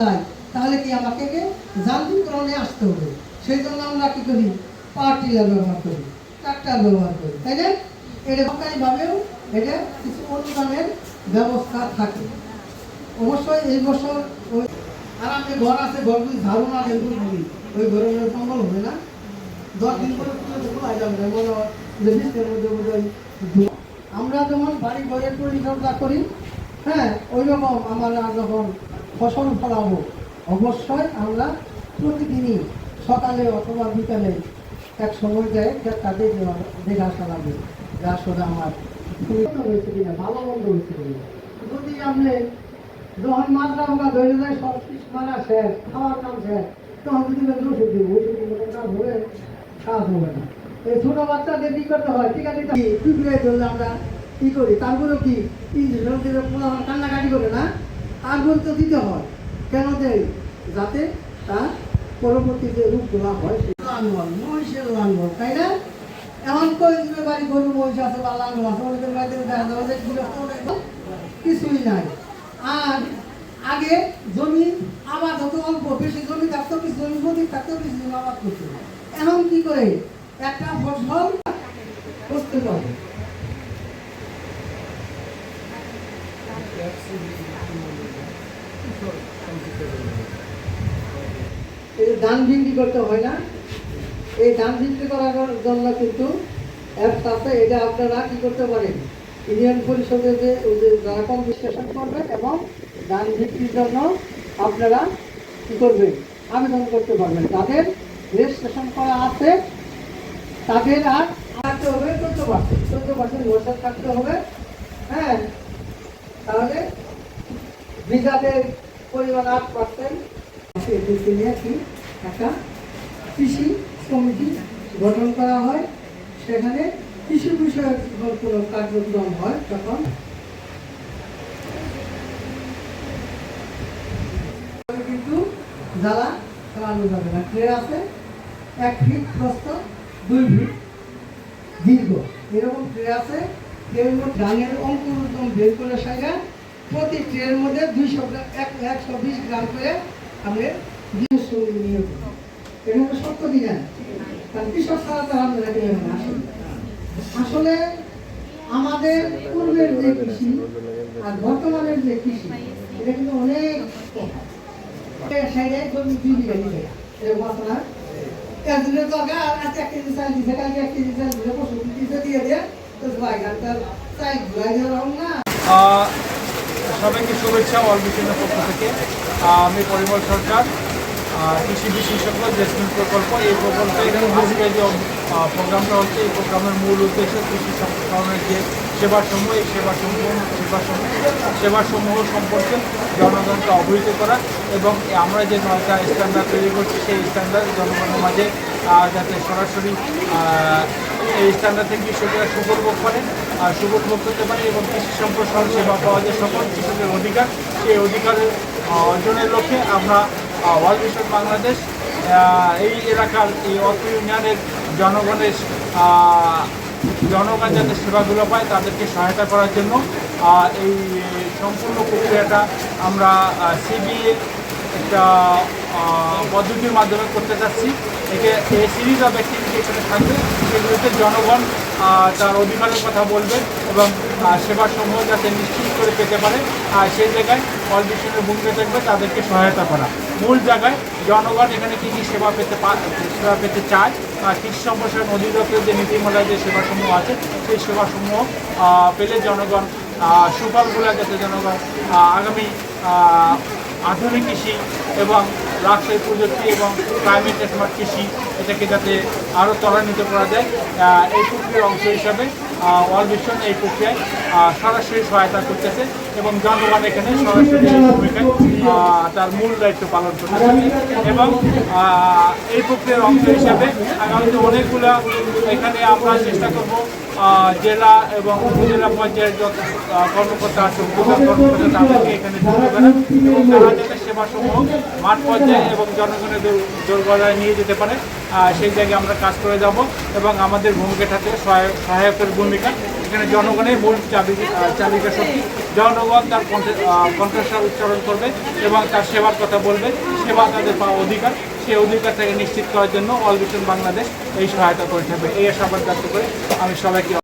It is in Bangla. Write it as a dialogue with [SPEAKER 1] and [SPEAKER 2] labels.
[SPEAKER 1] তাহলে কি আমাকে যান্ত্রিকরণে আসতে হবে? সেই জন্য আমরা কি করি? পাওয়ার টিলার ব্যবহার করি, ট্রাক্টর ব্যবহার করি, তাই না? এটা সরকারিভাবেও এটা কিছু অনুদানের ব্যবস্থা থাকে। অবশ্যই এই বছর ওই আর আমি ঘর আছে, ঘর যদি ঝাড়ু না দেন করি ওই ঘরের কম্বল হবে না। দশ দিন পরে আজ আমরা মনে হয় যে মধ্যে বোধহয় আমরা যেমন বাড়ি ঘরের পরিচর্যা করি হ্যাঁ ওই রকম আমরা যখন ফসল ফলাবো। অবশ্যই আমরা প্রতিদিনই সকালে অথবা বিকালে এক সময় যায় তাদের দেখে লাগবে। যে আসলে আমার হয়েছে কিনা, ভালো মন্দ হয়েছে কিনা। যদি আপনি যখন মাত্রা আমরা ধরে যায় সব কিছু মারা শেষ, খাওয়ার কাম শেষ, তখন যদি ওষুধ দিব ওষুধ দিব কাজ হবে কাজ হবে না। এই ছোট বাচ্চাদের কি করতে হয়? ঠিক আছে পিঁপড়ে ধরলে আমরা কি করি? তারপরেও কি? ইঞ্জেকশন দিলে কান্নাকাটি করে না? তো দিতে হয়। কেন দেয়? যাতে তার পরবর্তী যে রূপগুলা হয় লাঙ্গল, মহিষের লাঙ্গল, তাই না? এমন দিবে বাড়ি গরু, মহিষ আছে বা লাঙ্গল আছে বাড়িতে দেখা যাবে কিছুই নাই। আর আগে জমি আবাদ হতো অল্প, বেশি জমি থাকতো, কিছু জমি নদী থাকতো, কিছু জমি আবাদ করতো। এখন কি করে? একটা ফসল করতে পারবে এই ধান বিক্রি করতে হয় না। এই ধান বিক্রি করার জন্য কিন্তু অ্যাপস আছে এটা আপনারা কি করতে পারেন? ইউনিয়ন পরিষদে যে ওই যে যারা কম বিশ্লেষণ করবেন এবং ধান বিক্রির জন্য আপনারা কি করবেন? আবেদন করতে পারবেন। তাদের রেজিস্ট্রেশন করা আছে। তাদের আর থাকতে হবে চোদ্দ পার্সেন্ট। চোদ্দ পার্সেন্ট বছর থাকতে হবে। হ্যাঁ? তাহলে রিজার্ভের পরিমাণ আট একটা কৃষি কমিটি গঠন করা হয়। সেখানে কৃষি বিষয়ক কার্যক্রম হয় তখন। কিন্তু জ্বালা চালানো যাবে না। ট্রে আছে? এক ফিট প্রস্থ, দুই ফিট দীর্ঘ। এরকম ট্রে আছে? মধ্যে ধানের অঙ্কুরোদ্গম বের করে সাইডা প্রতি ট্রের মধ্যে দুইশো এক একশো বিশ গ্রাম করে আমি বিশেষ সঙ্গে নিয়োগ। এটা হলো সত্য কিনা কারণ কৃষক ছাড়া তো আমাদের এখানে আসে না। আসলে আমাদের পূর্বের যে কৃষি আর বর্তমানের যে কৃষি, এটা কিন্তু অনেক সাইডে তার
[SPEAKER 2] সবাইকে শুভেচ্ছা মিশনের পক্ষ থেকে। আমি পরিমল সরকার। কৃষি বিশেষজ্ঞ, জেসমিন প্রকল্প। এই প্রকল্পে আজকে যে প্রোগ্রামটা হচ্ছে, এই প্রোগ্রামের মূল উদ্দেশ্য কৃষি সম্প্রসারণের যে সেবাসমূহ, এই সেবা সমূহ সেবাসমূহ সেবাসমূহ সেবাসমূহ সম্পর্কে জনগণকে অবহিত করা এবং আমরা যে নয়টা স্ট্যান্ডার্ড তৈরি করছি, সেই স্ট্যান্ডার্ড জনগণের মাঝে যাতে সরাসরি এই স্ট্যান্ডার্ড থেকে কৃষকরা সুপর্ভোগ করেন। আর সুপর্ভোগ করতে পারে এবং কৃষি সম্প্রসারণ সেবা পাওয়া যায় সকল কৃষকের অধিকার। সেই অধিকারের অর্জনের লক্ষ্যে আমরা ওয়ার্ল্ড ভিশন বাংলাদেশ এই এলাকার এই অত্র ইউনিয়নের জনগণের জনগণ যাতে সেবাগুলো পায় তাদেরকে সহায়তা করার জন্য এই সম্পূর্ণ প্রক্রিয়াটা আমরা সিবিএ একটা পদ্ধতির মাধ্যমে করতে চাচ্ছি। একে এই সিরিজ অফ অ্যাক্টিভিটি এখানে থাকবে। সেগুলোতে জনগণ তার অধিকারের কথা বলবে এবং আহ, সেবাসমূহ যাতে নিশ্চিত করে পেতে পারে আর সেই জায়গায় অল বিশ্বের ভূমিকা থাকবে তাদেরকে সহায়তা করা। মূল জায়গায় জনগণ এখানে কী কী সেবা পেতে সেবা পেতে চায় কৃষি সম্প্রসারণ অধিদপ্তরের যে নীতিমালায় যে সেবাসমূহ আছে সেই সেবাসমূহ পেলে জনগণ সুফলগুলো যাতে জনগণ আগামী আধুনিক কৃষি এবং লাক্সারি প্রযুক্তি এবং ক্লাইমেট স্মার্ট কৃষি এটাকে যাতে আরও ত্বরান্বিত করা যায় এই প্রক্রিয়ার অংশ হিসাবে ওয়ার্ল্ড এই প্রক্রিয়ায় সরাসরি সহায়তা করতেছে এবং জনগণ এখানে সরাসরি ভূমিকায় তার মূল দায়িত্ব পালন করতেছে। এবং এই প্রক্রিয়ার অংশ হিসাবে আগামীতে অনেকগুলো এখানে আমরা চেষ্টা করব জেলা এবং উপজেলা পর্যায়ের যত কর্মকর্তা আছে, উপজেলা কর্মকর্তা তাদেরকে এখানে যুক্ত করা এবং তারা যাতে সেবাসমূহ মাঠ পর্যায়ে এবং জনগণের দোর- দোরগোড়ায় নিয়ে যেতে পারে সেই জায়গায় আমরা কাজ করে যাব এবং আমাদের ভূমিকাটাতে সহায়- সহায়কের ভূমিকা। এখানে জনগণের মূল চাবি চাবিকা শক্তি। জনগণ তার কণ্ঠে কণ্ঠস্বর উচ্চারণ করবে এবং তার সেবার কথা বলবে। সেবা তাদের পাওয়া অধিকার। সেই অধিকারটাকে নিশ্চিত করার জন্য অল বাংলাদেশ এই সহায়তা করে থাকবে। এই আশাবাদ ব্যক্ত করে আমি সবাইকে